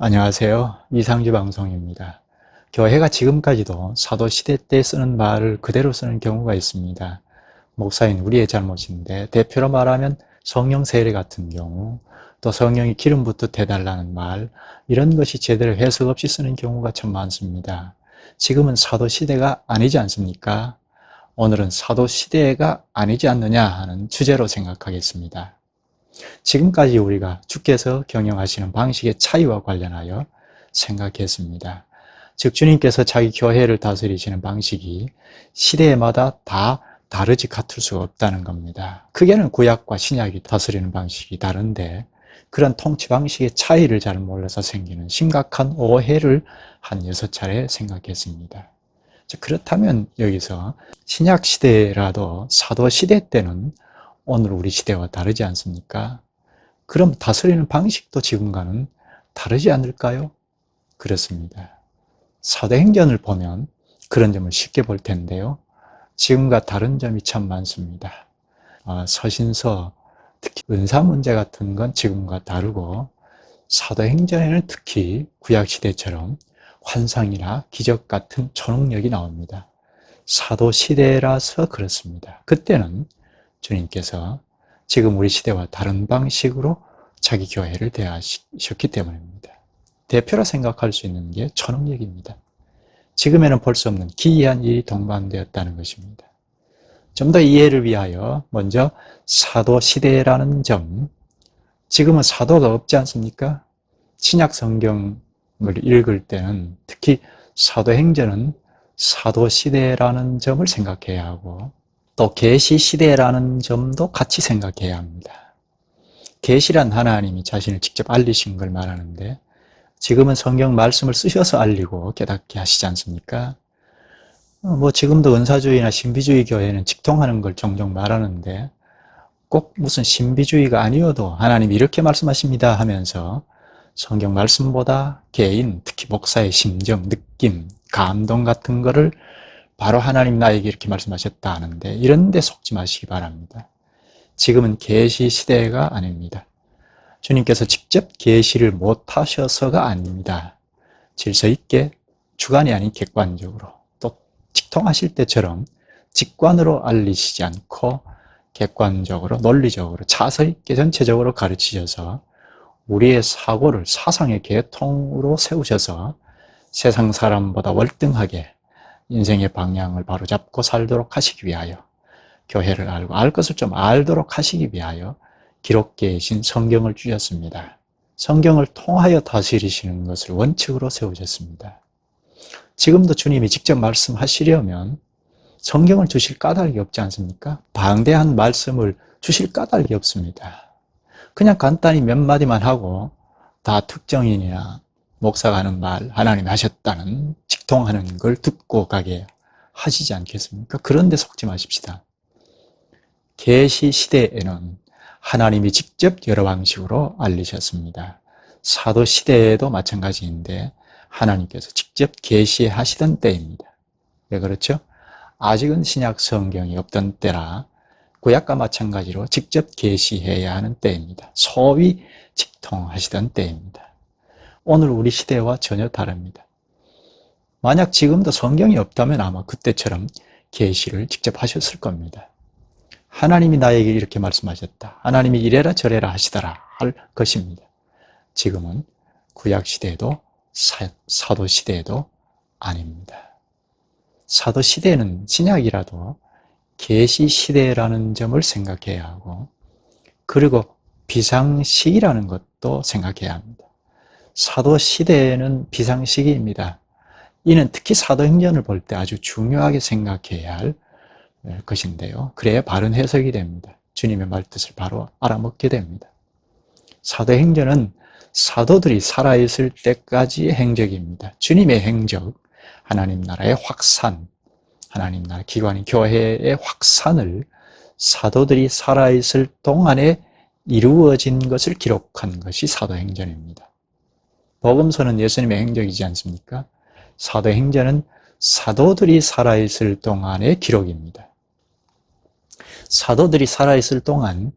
안녕하세요. 이상주 방송입니다. 교회가 지금까지도 사도 시대 때 쓰는 말을 그대로 쓰는 경우가 있습니다. 목사인 우리의 잘못인데 대표로 말하면 성령 세례 같은 경우 또 성령이 기름 붓듯 해달라는 말 이런 것이 제대로 해석 없이 쓰는 경우가 참 많습니다. 지금은 사도 시대가 아니지 않습니까? 오늘은 사도 시대가 아니지 않느냐 하는 주제로 생각하겠습니다. 지금까지 우리가 주께서 경영하시는 방식의 차이와 관련하여 생각했습니다. 즉 주님께서 자기 교회를 다스리시는 방식이 시대마다 다 다르지 같을 수가 없다는 겁니다. 크게는 구약과 신약이 다스리는 방식이 다른데 그런 통치 방식의 차이를 잘 몰라서 생기는 심각한 오해를 한 여섯 차례 생각했습니다. 그렇다면 여기서 신약 시대라도 사도 시대 때는 오늘 우리 시대와 다르지 않습니까? 그럼 다스리는 방식도 지금과는 다르지 않을까요? 그렇습니다. 사도행전을 보면 그런 점을 쉽게 볼 텐데요. 지금과 다른 점이 참 많습니다. 어, 서신서, 특히 은사 문제 같은 건 지금과 다르고 사도행전에는 특히 구약시대처럼 환상이나 기적 같은 초능력이 나옵니다. 사도시대라서 그렇습니다. 그때는 주님께서 지금 우리 시대와 다른 방식으로 자기 교회를 대하셨기 때문입니다. 대표로 생각할 수 있는 게 초능력입니다. 지금에는 볼 수 없는 기이한 일이 동반되었다는 것입니다. 좀 더 이해를 위하여 먼저 사도 시대라는 점, 지금은 사도가 없지 않습니까? 신약 성경을 읽을 때는 특히 사도행전은 사도 시대라는 점을 생각해야 하고 또 계시 시대라는 점도 같이 생각해야 합니다. 계시란 하나님이 자신을 직접 알리신 걸 말하는데 지금은 성경 말씀을 쓰셔서 알리고 깨닫게 하시지 않습니까? 어, 뭐 지금도 은사주의나 신비주의 교회는 직통하는 걸 종종 말하는데 꼭 무슨 신비주의가 아니어도 하나님이 이렇게 말씀하십니다 하면서 성경 말씀보다 개인, 특히 목사의 심정, 느낌, 감동 같은 거를 바로 하나님 나에게 이렇게 말씀하셨다 하는데 이런 데 속지 마시기 바랍니다. 지금은 계시 시대가 아닙니다. 주님께서 직접 계시를 못 하셔서가 아닙니다. 질서 있게 주관이 아닌 객관적으로 또 직통하실 때처럼 직관으로 알리시지 않고 객관적으로 논리적으로 차서 있게 전체적으로 가르치셔서 우리의 사고를 사상의 계통으로 세우셔서 세상 사람보다 월등하게 인생의 방향을 바로잡고 살도록 하시기 위하여 교회를 알고 알 것을 좀 알도록 하시기 위하여 기록계에 신 성경을 주셨습니다. 성경을 통하여 다스리시는 것을 원칙으로 세우셨습니다. 지금도 주님이 직접 말씀하시려면 성경을 주실 까닭이 없지 않습니까? 방대한 말씀을 주실 까닭이 없습니다. 그냥 간단히 몇 마디만 하고 다 특정인이나 목사가 하는 말, 하나님이 하셨다는 직통하는 걸 듣고 가게 하시지 않겠습니까? 그런데 속지 마십시다. 계시 시대에는 하나님이 직접 여러 방식으로 알리셨습니다. 사도 시대에도 마찬가지인데 하나님께서 직접 계시하시던 때입니다. 왜 그렇죠? 아직은 신약 성경이 없던 때라 구약과 마찬가지로 직접 계시해야 하는 때입니다. 소위 직통하시던 때입니다. 오늘 우리 시대와 전혀 다릅니다. 만약 지금도 성경이 없다면 아마 그때처럼 계시를 직접 하셨을 겁니다. 하나님이 나에게 이렇게 말씀하셨다. 하나님이 이래라 저래라 하시더라 할 것입니다. 지금은 구약 시대에도 사, 도 시대에도 아닙니다. 사도 시대는 신약이라도 계시 시대라는 점을 생각해야 하고 그리고 비상시기라는 것도 생각해야 합니다. 사도 시대에는 비상시기입니다. 이는 특히 사도행전을 볼 때 아주 중요하게 생각해야 할 것인데요. 그래야 바른 해석이 됩니다. 주님의 말뜻을 바로 알아먹게 됩니다. 사도행전은 사도들이 살아있을 때까지의 행적입니다. 주님의 행적, 하나님 나라의 확산, 하나님 나라 기관인 교회의 확산을 사도들이 살아있을 동안에 이루어진 것을 기록한 것이 사도행전입니다. 복음서는 예수님의 행적이지 않습니까? 사도행전은 사도들이 살아있을 동안의 기록입니다. 사도들이 살아있을 동안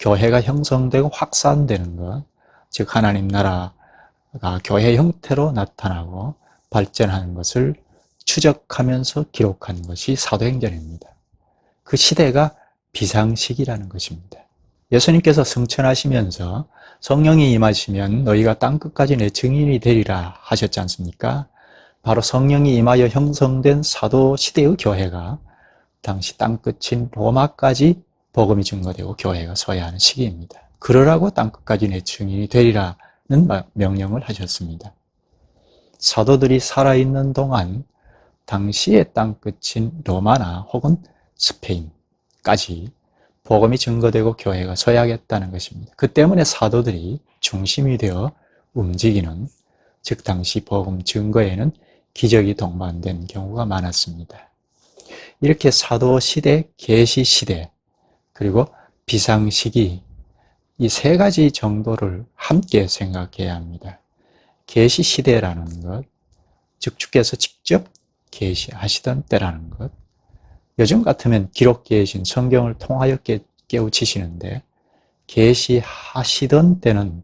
교회가 형성되고 확산되는 것, 즉 하나님 나라 교회 형태로 나타나고 발전하는 것을 추적하면서 기록한 것이 사도행전입니다. 그 시대가 비상시기라는 것입니다. 예수님께서 승천하시면서 성령이 임하시면 너희가 땅 끝까지 내 증인이 되리라 하셨지 않습니까? 바로 성령이 임하여 형성된 사도 시대의 교회가 당시 땅 끝인 로마까지 복음이 증거되고 교회가 서야 하는 시기입니다. 그러라고 땅 끝까지 내 증인이 되리라는 명령을 하셨습니다. 사도들이 살아있는 동안 당시의 땅 끝인 로마나 혹은 스페인까지 복음이 증거되고 교회가 서야겠다는 것입니다. 그 때문에 사도들이 중심이 되어 움직이는 즉 당시 복음 증거에는 기적이 동반된 경우가 많았습니다. 이렇게 사도 시대, 계시 시대, 그리고 비상 시기 이 세 가지 정도를 함께 생각해야 합니다. 계시 시대라는 것, 즉 주께서 직접 계시하시던 때라는 것. 요즘 같으면 기록 계신 성경을 통하여 깨우치시는데 계시하시던 때는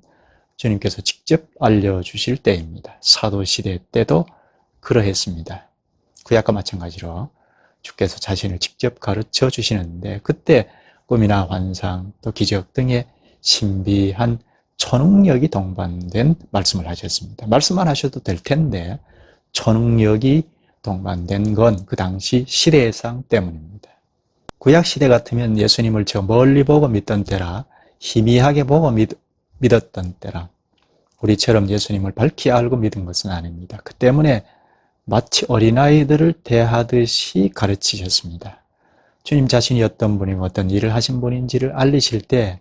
주님께서 직접 알려주실 때입니다. 사도 시대 때도 그러했습니다. 구약과 마찬가지로 주께서 자신을 직접 가르쳐 주시는데 그때 꿈이나 환상 또 기적 등의 신비한 초능력이 동반된 말씀을 하셨습니다. 말씀만 하셔도 될 텐데 초능력이 동반된 건 그 당시 시대상 때문입니다. 구약 시대 같으면 예수님을 저 멀리 보고 믿던 때라 희미하게 보고 믿, 믿었던 때라 우리처럼 예수님을 밝히 알고 믿은 것은 아닙니다. 그 때문에 마치 어린아이들을 대하듯이 가르치셨습니다. 주님 자신이 어떤 분이고 어떤 일을 하신 분인지를 알리실 때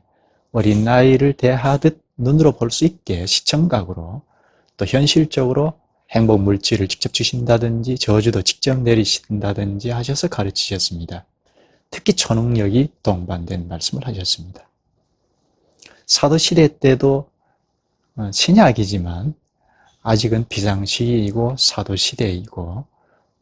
어린아이를 대하듯 눈으로 볼 수 있게 시청각으로 또 현실적으로 행복 물질을 직접 주신다든지 저주도 직접 내리신다든지 하셔서 가르치셨습니다. 특히 초능력이 동반된 말씀을 하셨습니다. 사도 시대 때도 어, 신약이지만 아직은 비상시기이고 사도 시대이고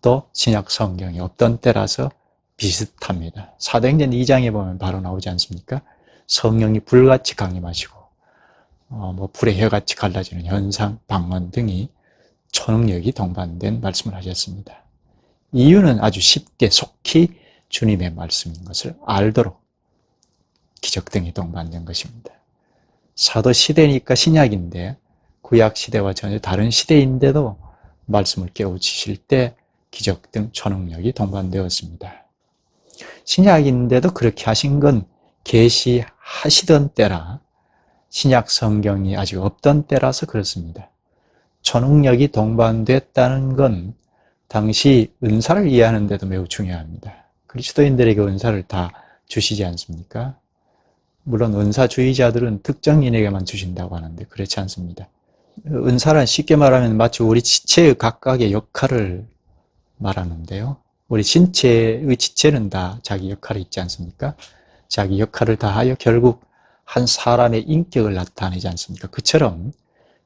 또 신약 성경이 없던 때라서 비슷합니다. 사도행전 2장에 보면 바로 나오지 않습니까? 성령이 불같이 강림하시고 어, 뭐 불의 혀같이 갈라지는 현상, 방언 등이 초능력이 동반된 말씀을 하셨습니다. 이유는 아주 쉽게 속히 주님의 말씀인 것을 알도록 기적 등이 동반된 것입니다. 사도 시대니까 신약인데 구약 시대와 전혀 다른 시대인데도 말씀을 깨우치실 때 기적 등 초능력이 동반되었습니다. 신약인데도 그렇게 하신 건 계시하시던 때라 신약 성경이 아직 없던 때라서 그렇습니다. 초능력이 동반됐다는 건 당시 은사를 이해하는 데도 매우 중요합니다. 그리스도인들에게 은사를 다 주시지 않습니까? 물론 은사주의자들은 특정인에게만 주신다고 하는데 그렇지 않습니다. 은사란 쉽게 말하면 마치 우리 지체의 각각의 역할을 말하는데요. 우리 신체의 지체는 다 자기 역할이 있지 않습니까? 자기 역할을 다하여 결국 한 사람의 인격을 나타내지 않습니까? 그처럼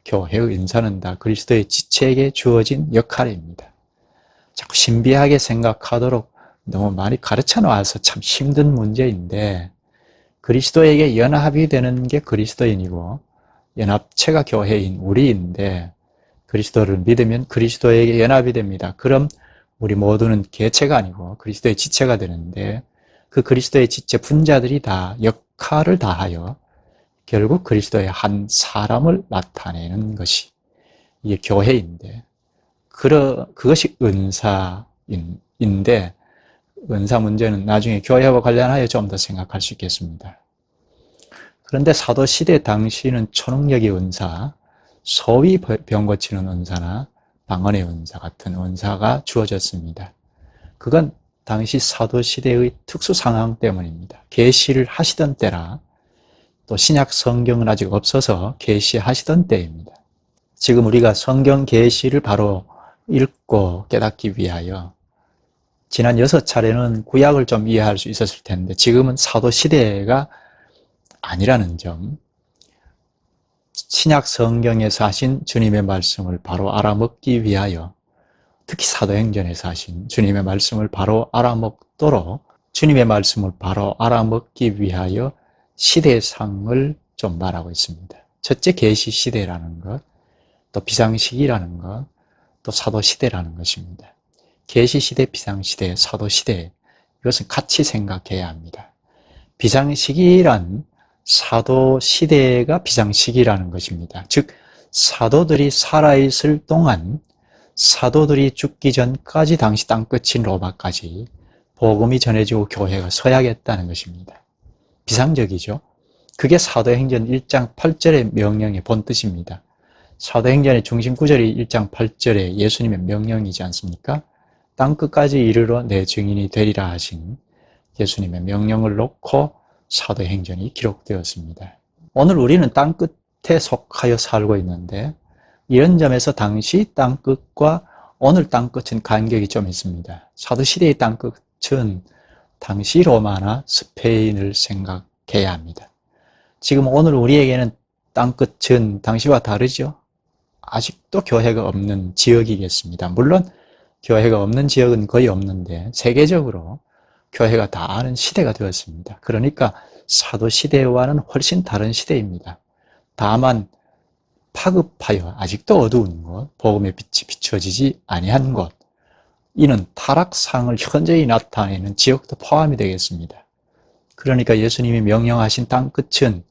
교회의 인사는 다 그리스도의 지체에게 주어진 역할입니다. 자꾸 신비하게 생각하도록 너무 많이 가르쳐 놔서 참 힘든 문제인데 그리스도에게 연합이 되는 게 그리스도인이고 연합체가 교회인 우리인데 그리스도를 믿으면 그리스도에게 연합이 됩니다. 그럼 우리 모두는 개체가 아니고 그리스도의 지체가 되는데 그 그리스도의 지체 분자들이 다 역할을 다하여 결국 그리스도의 한 사람을 나타내는 것이 이게 교회인데 그러, 그것이 은사인데 은사 문제는 나중에 교회와 관련하여 좀 더 생각할 수 있겠습니다. 그런데 사도 시대 당시는 초능력의 은사, 소위 병 고치는 은사나 방언의 은사 같은 은사가 주어졌습니다. 그건 당시 사도 시대의 특수 상황 때문입니다. 계시를 하시던 때라 또 신약 성경은 아직 없어서 계시하시던 때입니다. 지금 우리가 성경 계시를 바로 읽고 깨닫기 위하여 지난 여섯 차례는 구약을 좀 이해할 수 있었을 텐데 지금은 사도 시대가 아니라는 점, 신약 성경에서 하신 주님의 말씀을 바로 알아먹기 위하여 특히 사도행전에서 하신 주님의 말씀을 바로 알아먹도록 주님의 말씀을 바로 알아먹기 위하여 시대상을 좀 말하고 있습니다. 첫째 계시 시대라는 것, 또 비상시기라는 것, 또 사도 시대라는 것입니다. 계시 시대, 비상 시대, 사도 시대 이것은 같이 생각해야 합니다. 비상 시기란 사도 시대가 비상 시기라는 것입니다. 즉 사도들이 살아 있을 동안 사도들이 죽기 전까지 당시 땅끝인 로마까지 복음이 전해지고 교회가 서야겠다는 것입니다. 비상적이죠. 그게 사도행전 1장 8절의 명령의 본 뜻입니다. 사도행전의 중심 구절이 1장 8절에 예수님의 명령이지 않습니까? 땅 끝까지 이르러 내 증인이 되리라 하신 예수님의 명령을 놓고 사도행전이 기록되었습니다. 오늘 우리는 땅 끝에 속하여 살고 있는데 이런 점에서 당시 땅 끝과 오늘 땅 끝은 간격이 좀 있습니다. 사도시대의 땅 끝은 당시 로마나 스페인을 생각해야 합니다. 지금 오늘 우리에게는 땅끝은 당시와 다르죠? 아직도 교회가 없는 지역이겠습니다. 물론 교회가 없는 지역은 거의 없는데 세계적으로 교회가 다 아는 시대가 되었습니다. 그러니까 사도 시대와는 훨씬 다른 시대입니다. 다만 파급하여 아직도 어두운 곳, 복음의 빛이 비춰지지 아니한 곳, 이는 타락상을 현저히 나타내는 지역도 포함이 되겠습니다. 그러니까 예수님이 명령하신 땅끝은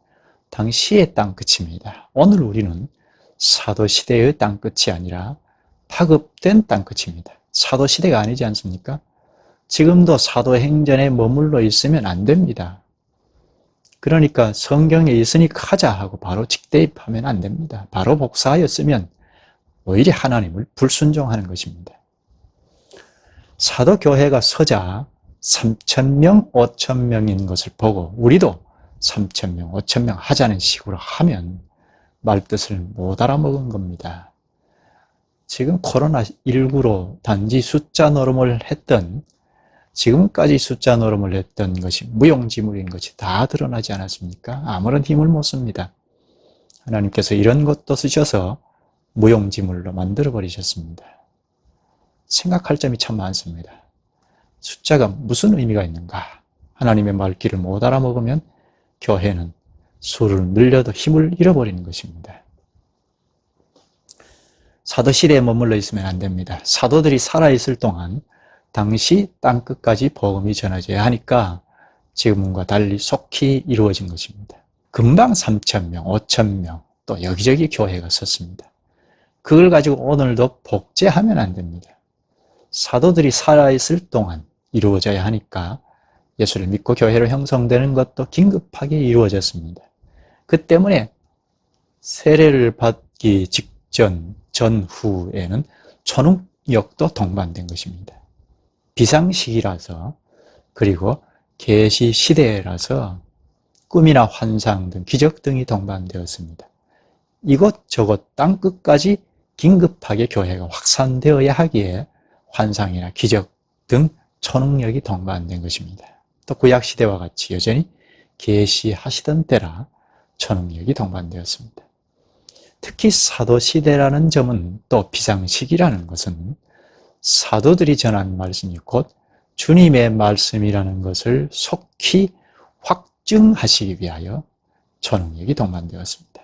당시의 땅끝입니다. 오늘 우리는 사도시대의 땅끝이 아니라 파급된 땅끝입니다. 사도시대가 아니지 않습니까? 지금도 사도행전에 머물러 있으면 안 됩니다. 그러니까 성경에 있으니까 하자 하고 바로 직대입하면 안 됩니다. 바로 복사하였으면 오히려 하나님을 불순종하는 것입니다. 사도교회가 서자 3천명, 5천명인 것을 보고 우리도 3천명, 5천명 하자는 식으로 하면 말뜻을 못 알아먹은 겁니다. 지금 코로나19로 단지 숫자 노름을 했던 지금까지 숫자 노름을 했던 것이 무용지물인 것이 다 드러나지 않았습니까? 아무런 힘을 못 씁니다. 하나님께서 이런 것도 쓰셔서 무용지물로 만들어 버리셨습니다. 생각할 점이 참 많습니다. 숫자가 무슨 의미가 있는가? 하나님의 말귀를 못 알아먹으면 교회는 수를 늘려도 힘을 잃어버리는 것입니다. 사도 시대에 머물러 있으면 안 됩니다. 사도들이 살아 있을 동안 당시 땅 끝까지 복음이 전해져야 하니까 지금과 달리 속히 이루어진 것입니다. 금방 3천 명, 5천 명, 또 여기저기 교회가 섰습니다. 그걸 가지고 오늘도 복제하면 안 됩니다. 사도들이 살아있을 동안 이루어져야 하니까 예수를 믿고 교회로 형성되는 것도 긴급하게 이루어졌습니다. 그 때문에 세례를 받기 직전, 전후에는 초능력도 동반된 것입니다. 비상시기라서 그리고 계시 시대라서 꿈이나 환상 등 기적 등이 동반되었습니다. 이곳저곳 땅끝까지 긴급하게 교회가 확산되어야 하기에 환상이나 기적 등 초능력이 동반된 것입니다. 또 구약 시대와 같이 여전히 계시하시던 때라 초능력이 동반되었습니다. 특히 사도 시대라는 점은 또 비상식이라는 것은 사도들이 전한 말씀이 곧 주님의 말씀이라는 것을 속히 확증하시기 위하여 초능력이 동반되었습니다.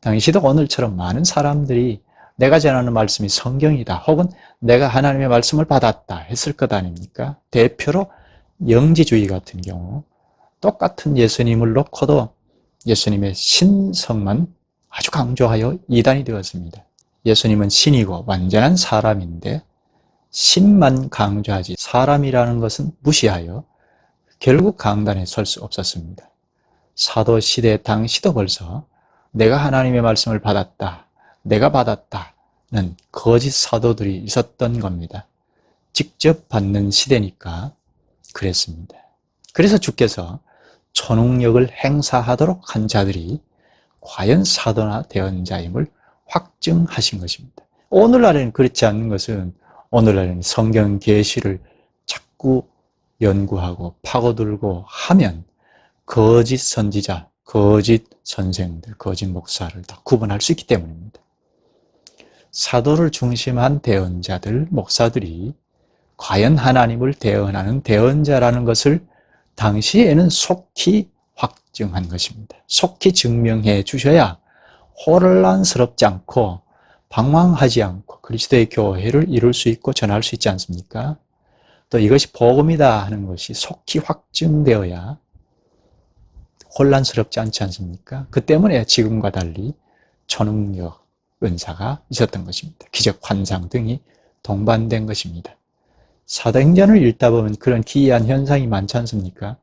당시도 오늘처럼 많은 사람들이 내가 전하는 말씀이 성경이다 혹은 내가 하나님의 말씀을 받았다 했을 것 아닙니까? 대표로 영지주의 같은 경우 똑같은 예수님을 놓고도 예수님의 신성만 아주 강조하여 이단이 되었습니다. 예수님은 신이고 완전한 사람인데 신만 강조하지 사람이라는 것은 무시하여 결국 강단에 설 수 없었습니다. 사도 시대 당시도 벌써 내가 하나님의 말씀을 받았다, 내가 받았다는 거짓 사도들이 있었던 겁니다. 직접 받는 시대니까 그랬습니다. 그래서 주께서 초능력을 행사하도록 한 자들이 과연 사도나 대언 자임을 확증하신 것입니다. 오늘날에는 그렇지 않는 것은 오늘날에는 성경 계시를 자꾸 연구하고 파고들고 하면 거짓 선지자, 거짓 선생들, 거짓 목사를 다 구분할 수 있기 때문입니다. 사도를 중심한 대언자들, 목사들이 과연 하나님을 대언하는 대언자라는 것을 당시에는 속히 확증한 것입니다. 속히 증명해 주셔야 혼란스럽지 않고 방황하지 않고 그리스도의 교회를 이룰 수 있고 전할 수 있지 않습니까? 또 이것이 복음이다 하는 것이 속히 확증되어야 혼란스럽지 않지 않습니까? 그 때문에 지금과 달리 초능력 은사가 있었던 것입니다. 기적 환상 등이 동반된 것입니다. 사도행전을 읽다 보면 그런 기이한 현상이 많지 않습니까?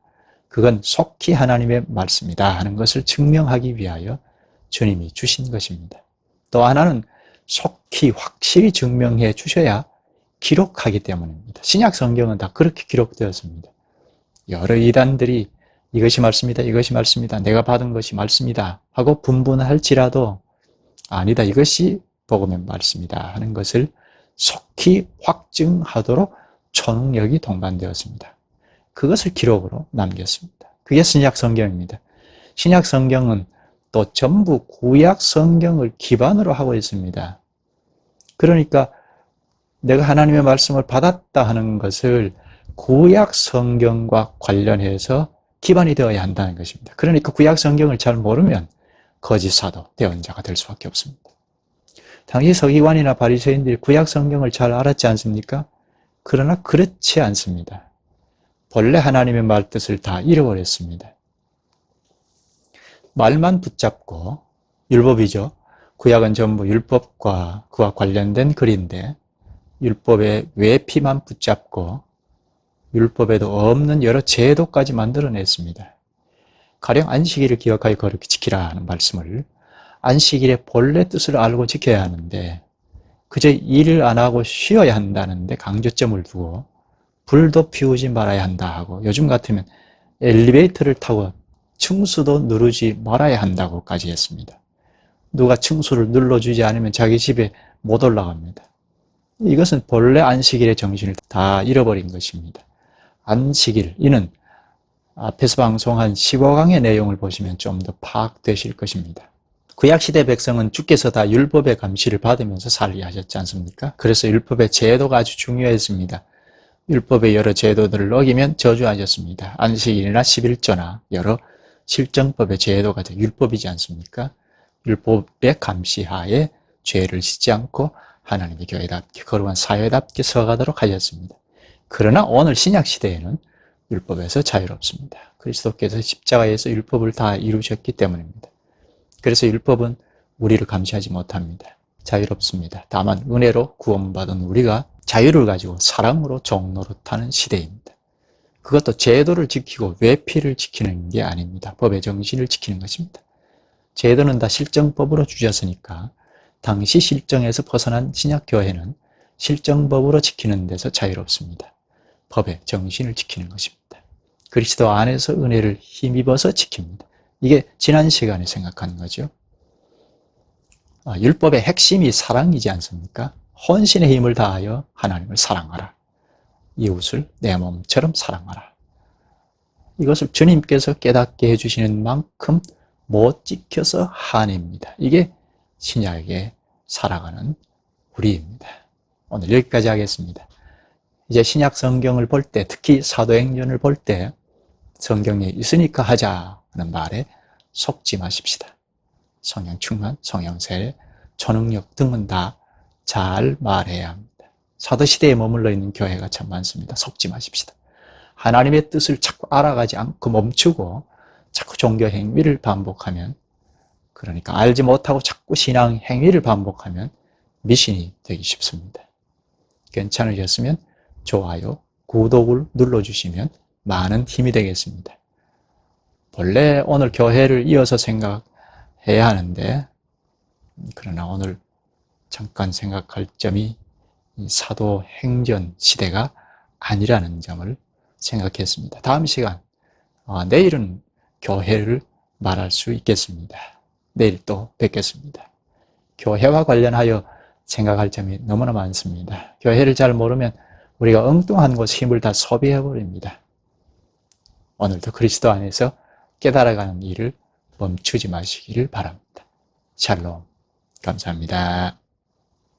그건 속히 하나님의 말씀이다 하는 것을 증명하기 위하여 주님이 주신 것입니다. 또 하나는 속히 확실히 증명해 주셔야 기록하기 때문입니다. 신약 성경은 다 그렇게 기록되었습니다. 여러 이단들이 이것이 말씀이다, 이것이 말씀이다, 내가 받은 것이 말씀이다 하고 분분할지라도 아니다, 이것이 복음의 말씀이다 하는 것을 속히 확증하도록 초능력이 동반되었습니다. 그것을 기록으로 남겼습니다. 그게 신약 성경입니다. 신약 성경은 또 전부 구약 성경을 기반으로 하고 있습니다. 그러니까 내가 하나님의 말씀을 받았다 하는 것을 구약 성경과 관련해서 기반이 되어야 한다는 것입니다. 그러니까 구약 성경을 잘 모르면 거짓 사도, 대언자가 될 수밖에 없습니다. 당시 서기관이나 바리새인들이 구약 성경을 잘 알았지 않습니까? 그러나 그렇지 않습니다. 본래 하나님의 말 뜻을 다 잃어버렸습니다. 말만 붙잡고 율법이죠. 구약은 전부 율법과 그와 관련된 글인데 율법의 외피만 붙잡고 율법에도 없는 여러 제도까지 만들어냈습니다. 가령 안식일을 기억하여 거룩히 지키라 하는 말씀을 안식일의 본래 뜻을 알고 지켜야 하는데 그저 일을 안 하고 쉬어야 한다는데 강조점을 두고 불도 피우지 말아야 한다 하고 요즘 같으면 엘리베이터를 타고 층수도 누르지 말아야 한다고까지 했습니다. 누가 층수를 눌러주지 않으면 자기 집에 못 올라갑니다. 이것은 본래 안식일의 정신을 다 잃어버린 것입니다. 안식일, 이는 앞에서 방송한 15강의 내용을 보시면 좀 더 파악되실 것입니다. 구약시대 백성은 주께서 다 율법의 감시를 받으면서 살게 하셨지 않습니까? 그래서 율법의 제도가 아주 중요했습니다. 율법의 여러 제도들을 어기면 저주하셨습니다. 안식일이나 11조나 여러 실정법의 제도가 율법이지 않습니까? 율법의 감시하에 죄를 짓지 않고 하나님의 교회답게 거룩한 사회답게 서가도록 하셨습니다. 그러나 오늘 신약 시대에는 율법에서 자유롭습니다. 그리스도께서 십자가에서 율법을 다 이루셨기 때문입니다. 그래서 율법은 우리를 감시하지 못합니다. 자유롭습니다. 다만 은혜로 구원받은 우리가 자유를 가지고 사랑으로 종노릇하는 시대입니다. 그것도 제도를 지키고 외피를 지키는 게 아닙니다. 법의 정신을 지키는 것입니다. 제도는 다 실정법으로 주셨으니까 당시 실정에서 벗어난 신약교회는 실정법으로 지키는 데서 자유롭습니다. 법의 정신을 지키는 것입니다. 그리스도 안에서 은혜를 힘입어서 지킵니다. 이게 지난 시간에 생각하는 거죠. 아, 율법의 핵심이 사랑이지 않습니까? 혼신의 힘을 다하여 하나님을 사랑하라. 이웃을 내 몸처럼 사랑하라. 이것을 주님께서 깨닫게 해주시는 만큼 못 지켜서 한입니다. 이게 신약에 살아가는 우리입니다. 오늘 여기까지 하겠습니다. 이제 신약 성경을 볼 때, 특히 사도행전을 볼 때, 성경에 있으니까 하자는 말에 속지 마십시다. 성령 충만, 성령 세례, 초능력 등은 다 잘 말해야 합니다. 사도 시대에 머물러 있는 교회가 참 많습니다. 속지 마십시다. 하나님의 뜻을 자꾸 알아가지 않고 멈추고 자꾸 종교 행위를 반복하면 그러니까 알지 못하고 자꾸 신앙 행위를 반복하면 미신이 되기 쉽습니다. 괜찮으셨으면 좋아요, 구독을 눌러주시면 많은 힘이 되겠습니다. 본래 오늘 교회를 이어서 생각해야 하는데 그러나 오늘 잠깐 생각할 점이 사도 행전 시대가 아니라는 점을 생각했습니다. 다음 시간, 어, 내일은 교회를 말할 수 있겠습니다. 내일 또 뵙겠습니다. 교회와 관련하여 생각할 점이 너무나 많습니다. 교회를 잘 모르면 우리가 엉뚱한 곳 힘을 다 소비해 버립니다. 오늘도 그리스도 안에서 깨달아가는 일을 멈추지 마시기를 바랍니다. 샬롬. 감사합니다.